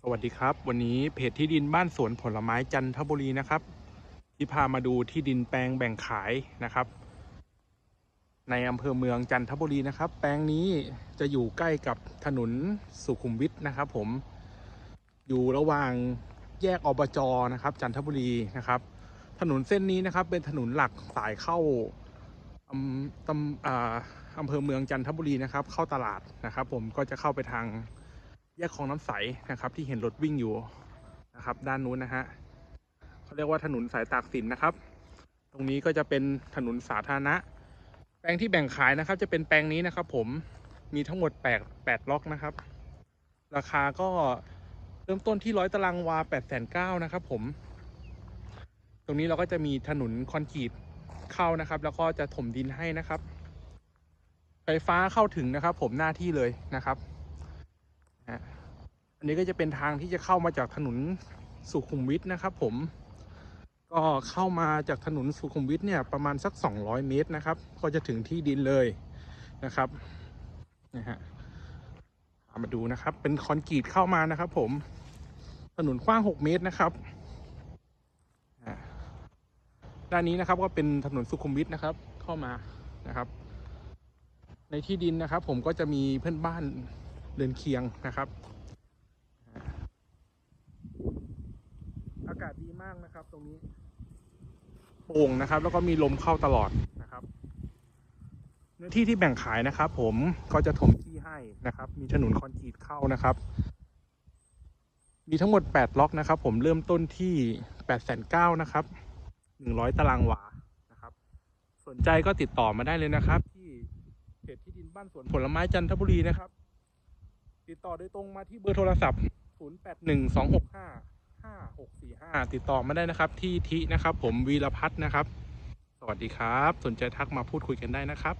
สวัสดีครับ วันนี้เพจที่ดินบ้านสวนผลไม้จันทบุรีนะครับ ที่พามาดูที่ดินแปลงแบ่งขายนะครับ ในอำเภอเมืองจันทบุรีนะครับ แปลงนี้จะอยู่ใกล้กับถนนสุขุมวิทนะครับผมอยู่ระหว่างแยกอบจนะครับ จันทบุรีนะครับ ถนนเส้นนี้นะครับ เป็นถนนหลักสายเข้าอำตำอ่าอำเภอเมืองจันทบุรีนะครับ เข้าตลาดนะครับ ผมก็จะเข้าไปทาง แยกคลองน้ำใสนะครับ ที่เห็นรถวิ่งอยู่นะครับ ด้านนู้นนะฮะเขาเรียกว่าถนนสายตากสินนะครับ ตรงนี้ก็จะเป็นถนนสาธารณะ แปลงที่แบ่งขายนะครับ จะเป็นแปลงนี้นะครับ ผมมีทั้งหมด8 8ล็อกนะครับ ราคาก็เริ่มต้นที่ร้อยตารางวา8 9 0 0 0นเนะครับ ผม ตรงนี้เราก็จะมีถนนคอนกรีตเข้านะครับ แล้วก็จะถมดินให้นะครับ ไฟฟ้าเข้าถึงนะครับ ผมหน้าที่เลยนะครับ อันนี้ก็จะเป็นทางที่จะเข้ามาจากถนนสุขุมวิทนะครับ ผม ก็เข้ามาจากถนนสุขุมวิทเนี่ยประมาณสัก 200 เมตรนะครับ ก็จะถึงที่ดินเลยนะครับนะฮะมาดูนะครับ เป็นคอนกรีตเข้ามานะครับ ผม ถนนกว้าง 6 เมตรนะครับด้านนี้นะครับก็เป็นถนนสุขุมวิทนะครับ เข้ามานะครับ ในที่ดินนะครับ ผมก็จะมีเพื่อนบ้าน เรือนเคียงนะครับ อากาศดีมากนะครับ ตรงนี้โปร่งนะครับ แล้วก็มีลมเข้าตลอดนะครับ เนื้อที่ที่แบ่งขายนะครับ ผมก็จะถมที่ให้นะครับ มีถนนคอนกรีตเข้านะครับ มีทั้งหมด 8 ล็อกนะครับ ผมเริ่มต้นที่8 9 0 0 0นะครับ100ตารางวานะครับ สนใจก็ติดต่อมาได้เลยนะครับ ที่เพจที่ดินบ้านสวนผลไม้จันทบุรีนะครับ ติดต่อโดยตรงมาที่เบอร์โทรศัพท์ 0812655645 ติดต่อมาได้นะครับที่ทินะครับ ผมวีรพัฒน์นะครับ สวัสดีครับ สนใจทักมาพูดคุยกันได้นะครับ